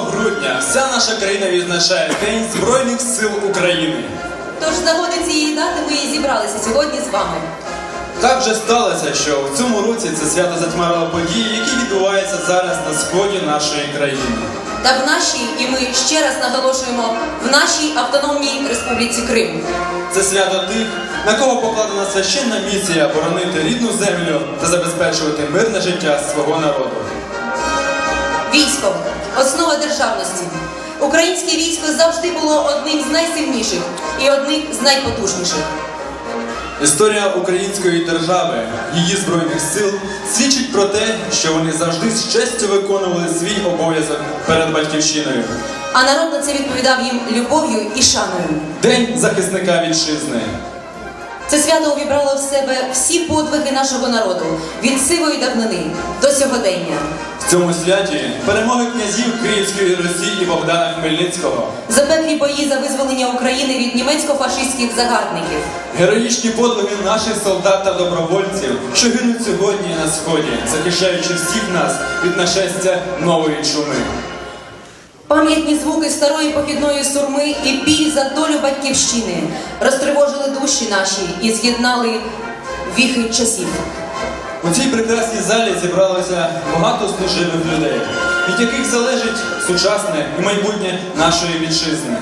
грудня вся наша країна відзначає День Збройних сил України. Тож з нагоди цієї дати ми і зібралися сьогодні з вами. Так вже сталося, що в цьому році це свято затьмарило події, які відбуваються зараз на сході нашої країни. Та в нашій, і ми ще раз наголошуємо, в нашій автономній республіці Крим. Це свято тих, на кого покладена священна місія боронити рідну землю та забезпечувати мирне життя свого народу. Військо основа державності. Українське військо завжди було одним з найсильніших і одним з найпотужніших. Історія української держави, її збройних сил свідчить про те, що вони завжди з честю виконували свій обов'язок перед батьківщиною. А народ на це відповідав їм любов'ю і шаною. День захисника вітчизни. Це свято увібрало в себе всі подвиги нашого народу від сивої давнини до сьогодення. В цьому святі перемоги князів Київської Росії і Богдана Хмельницького, Запеклі бої за визволення України від німецько-фашистських загарбників. героїчні подвиги наших солдат та добровольців, що гинуть сьогодні на сході, захищаючи всіх нас від нашестя нової чуми. Пам'ятні звуки старої похідної сурми і біль за долю батьківщини розтривожили душі наші і з'єднали віхи часів. У цій прекрасній залі зібралося багато служивих людей, від яких залежить сучасне і майбутнє нашої вітчизни.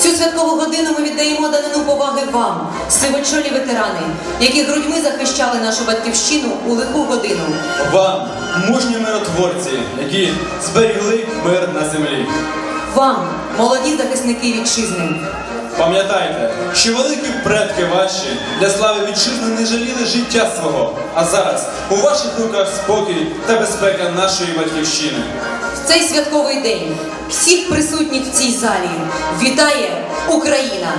Цю святкову годину ми віддаємо данину поваги вам, сивочолі ветерани, які грудьми захищали нашу батьківщину у лиху годину. Вам, мужні миротворці, які зберігли мир на землі. Вам, молоді захисники вітчизни. Пам'ятайте, що великі предки ваші для слави вітчизни не жаліли життя свого, а зараз у ваших руках спокій та безпека нашої батьківщини. В цей святковий день всіх присутніх в цій залі вітає Україна!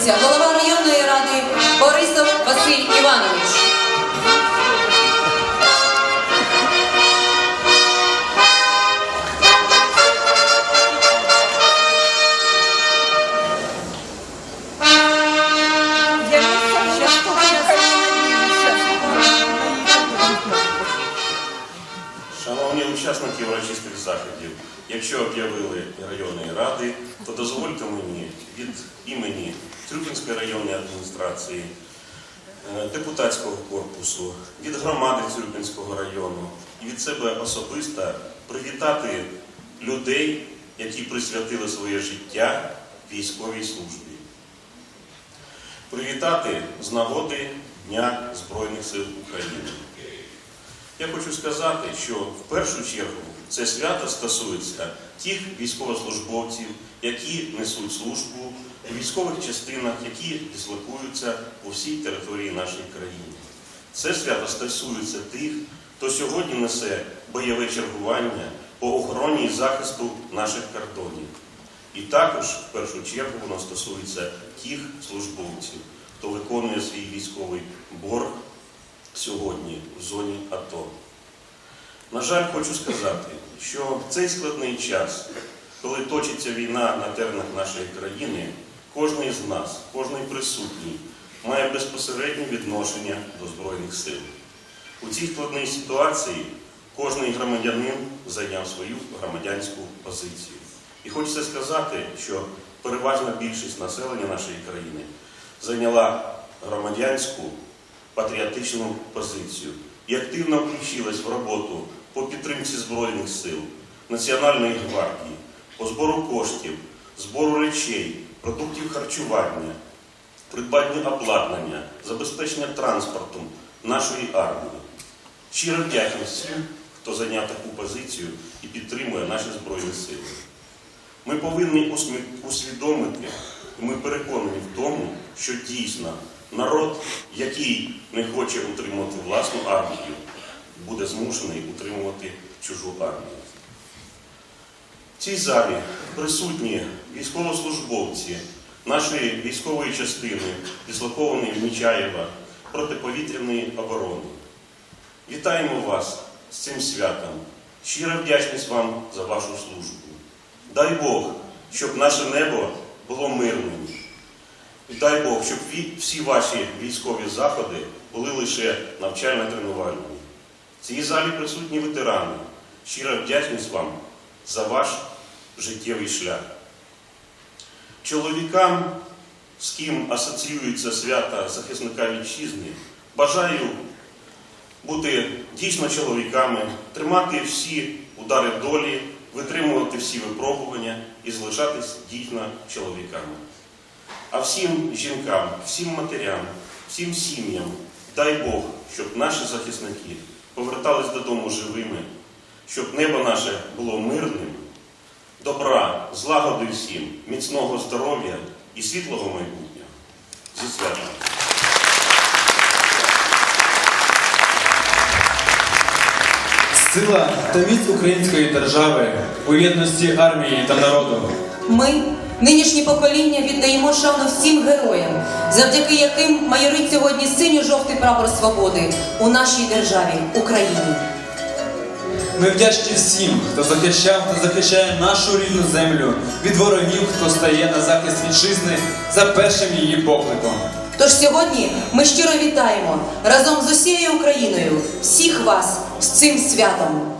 Запрошується голова районної ради Борисов Василь Іванович. Шановні учасники урочистих заходів, якщо об'явили районної ради, дозвольте мені від імені Трюкінської районної адміністрації, е, депутатського корпусу, від громади Трюкінського району і від себе особисто привітати людей, які присвятили своє життя військовій службі. Привітати з нагоди Дня Збройних сил України. Я хочу сказати, що в першу чергу це свято стосується тих військовослужбовців, які несуть службу у військових частинах, які дислокуються по всій території нашої країни. Це свято стосується тих, хто сьогодні несе бойове чергування по охороні і захисту наших кордонів. І також, в першу чергу, воно стосується тих службовців, хто виконує свій військовий борг сьогодні в зоні АТО. На жаль, хочу сказати, що в цей складний час, коли точиться війна на теренах нашої країни, кожен з нас, кожен присутній має безпосереднє відношення до Збройних сил. У цій складній ситуації кожен громадянин зайняв свою громадянську позицію. І хочеться сказати, що переважна більшість населення нашої країни зайняла громадянську патріотичну позицію і активно включилась в роботу по підтримці Збройних сил, Національної гвардії, по збору коштів, збору речей, продуктів харчування, придбання обладнання, забезпечення транспортом нашої армії. Щиро вдячність всім, хто зайняв таку позицію і підтримує наші Збройні сили. Ми повинні усвідомити, і ми переконані в тому, що дійсно народ, який не хоче утримувати власну армію, буде змушений утримувати чужу армію. В цій залі присутні військовослужбовці нашої військової частини, дислокованої в Нечаєва протиповітряної оборони. Вітаємо вас з цим святом. Щира вдячність вам за вашу службу. Дай Бог, щоб наше небо було мирним. І дай Бог, щоб всі ваші військові заходи були лише навчально-тренувальними. В цій залі присутні ветерани. Щира вдячність вам за ваш життєвий шлях. Чоловікам, з ким асоціюється свята захисника вітчизни, бажаю бути дійсно чоловіками, тримати всі удари долі, витримувати всі випробування і залишатись дійсно чоловіками. А всім жінкам, всім матерям, всім сім'ям, дай Бог, щоб наші захисники повертались додому живими, щоб небо наше було мирним, добра, злагоди всім, міцного здоров'я і світлого майбутнього. Зі святом! Сила та міць української держави у єдності армії та народу. Ми, нинішнє покоління, віддаємо шану всім героям, завдяки яким майорить сьогодні синьо-жовтий прапор свободи у нашій державі Україні. Ми вдячні всім, хто захищав та захищає нашу рідну землю від ворогів, хто стає на захист вітчизни за першим її покликом. Тож сьогодні ми щиро вітаємо разом з усією Україною всіх вас з цим святом.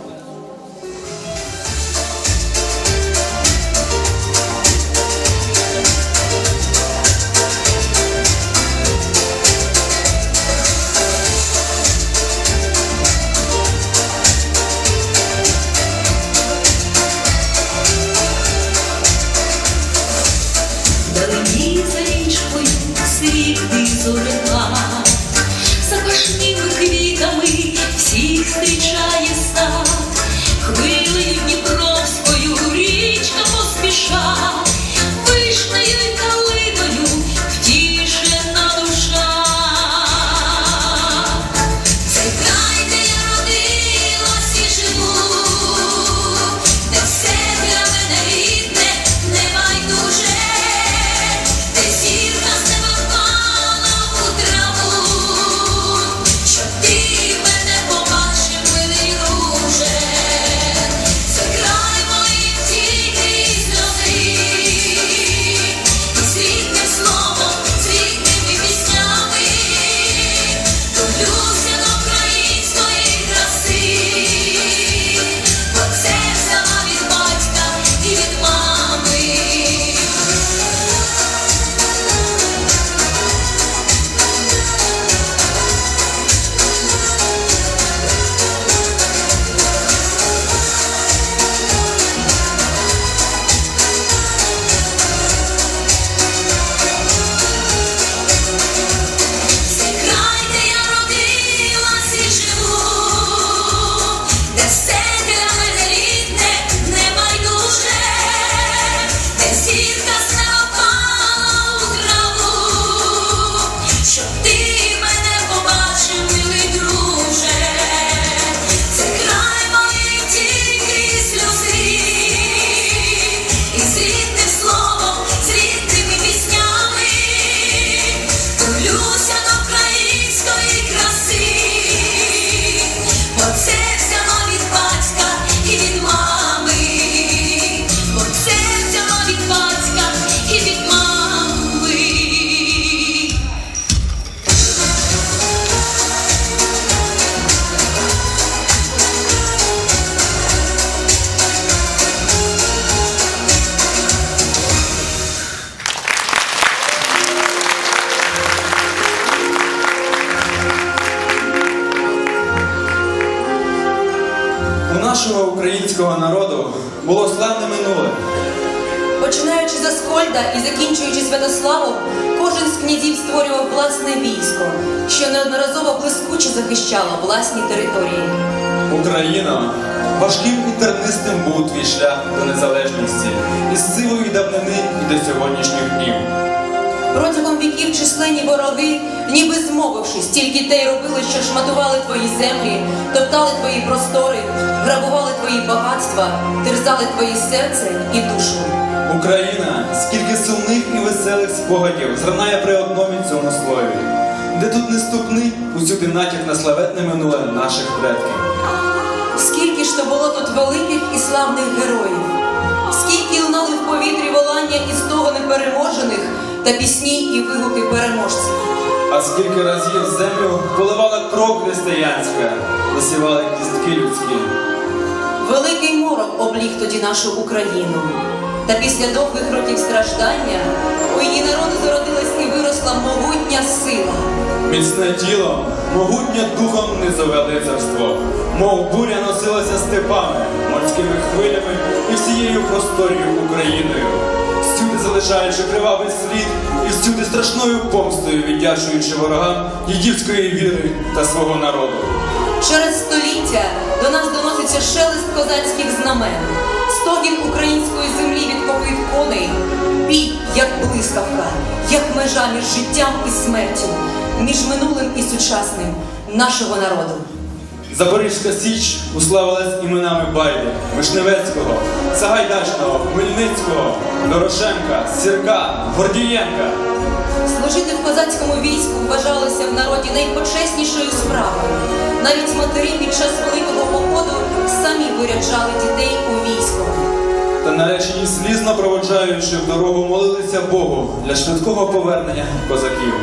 Нашого українського народу було славне минуле. Починаючи з Аскольда і закінчуючи Святославом, кожен з князів створював власне військо, що неодноразово блискуче захищало власні території. Україна, важким і тернистим був твій шлях до незалежності, із силою давнини і до сьогоднішніх днів. Протягом віків численні вороги, ніби змовившись, тільки те й робили, що шматували твої землі, топтали твої простори, грабували твої багатства, терзали твоє серце і душу. Україна, скільки сумних і веселих спогадів зринає при одному цьому слові. Де тут не ступни, усюди натяк на славетне минуле наших предків. Скільки ж то було тут великих і славних героїв, скільки лунали в повітрі волання і стогони переможених та пісні і вигуки переможців. А скільки разів землю поливала кров християнська, засівали кістки людські. Великий морок обліг тоді нашу Україну. Та після довгих років страждання у її народу зародилась і виросла могутня сила. Міцне тіло, могутнє духом низове лицарство, мов буря носилася степами, морськими хвилями і всією просторію Україною, всюди залишаючи кривавий слід і всюди страшною помстою віддячуючи ворогам дідівської віри та свого народу. Через століття до нас доноситься шелест козацьких знамен, стогін української землі від копит коней, бій, як блискавка, як межа між життям і смертю, між минулим і сучасним нашого народу. Запорізька Січ уславилась іменами Байди, Вишневецького, Сагайдачного, Хмельницького, Дорошенка, Сірка, Гордієнка. Служити в козацькому війську вважалося в народі найпочеснішою справою. Навіть матері під час великого походу самі виряджали дітей у військо. Та наречені слізно проводжаючи в дорогу молилися Богу для швидкого повернення козаків.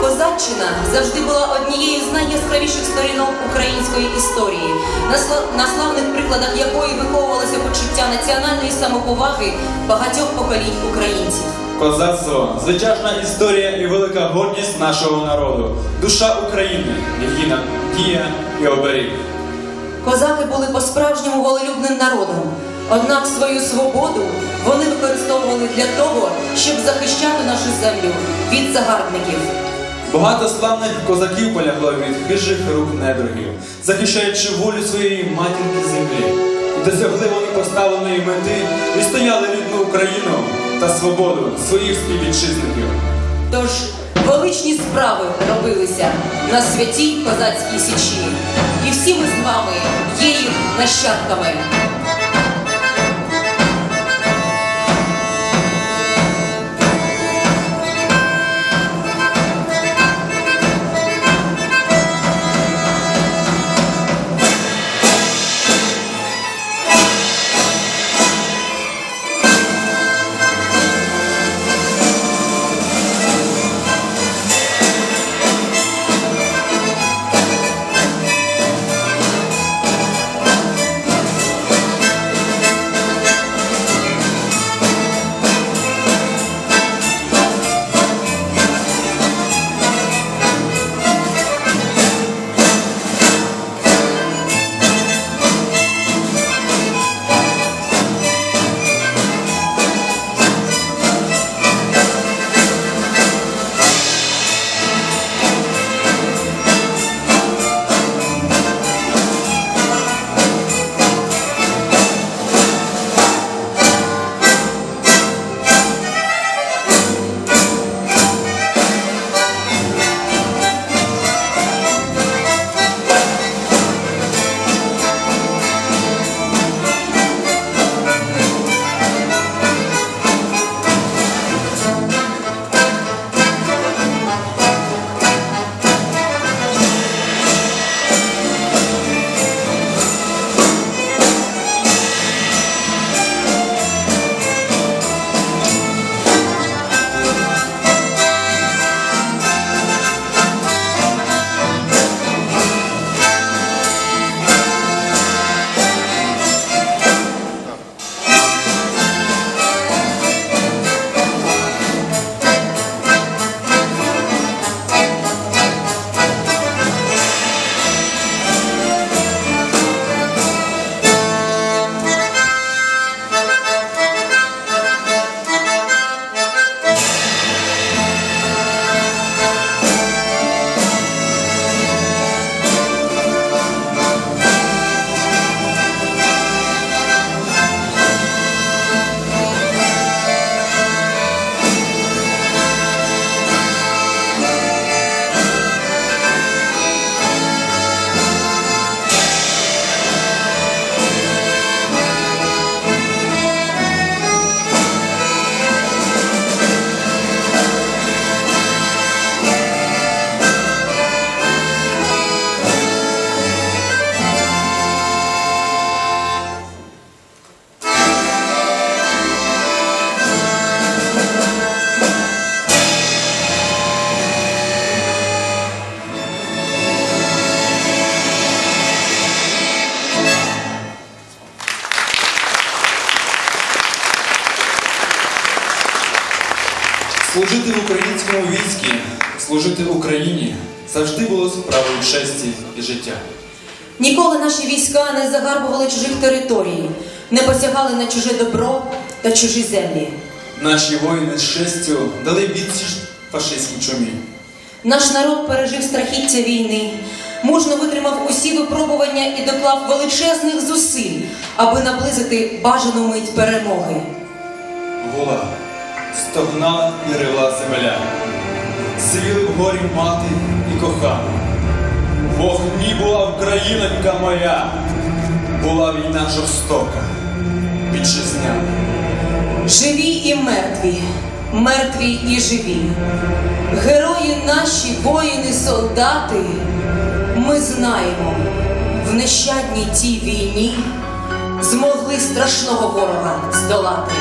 Козаччина завжди була однією з найяскравіших сторінок української історії, на, сла- славних прикладах якої виховувалося почуття національної самоповаги багатьох поколінь українців. Козацтво звичайна історія і велика гордість нашого народу, душа України, її надія і оберіг. Козаки були по-справжньому волелюбним народом. Однак свою свободу вони використовували для того, щоб захищати нашу землю від загарбників. Багато славних козаків полягло від хижих рук недругів, захищаючи волю своєї матінки землі. Досягли вони поставленої мети і стояли рідну Україну та свободу своїх співвітчизників. Тож величні справи робилися на святій козацькій січі. І всі ми з вами є їх нащадками. Завжди було справою честі і життя. Ніколи наші війська не загарбували чужих територій, не посягали на чуже добро та чужі землі. Наші воїни з честю дали відсіч фашистській чумі. Наш народ пережив страхіття війни, мужно витримав усі випробування і доклав величезних зусиль, аби наблизити бажану мить перемоги. Гула, стогнала і ревла земля. Свіли в горі мати кохана. В вогні була Українонька моя, була війна жорстока, вітчизняна. Живі і мертві, мертві і живі. Герої наші, воїни, солдати, ми знаємо, в нещадній тій війні змогли страшного ворога здолати.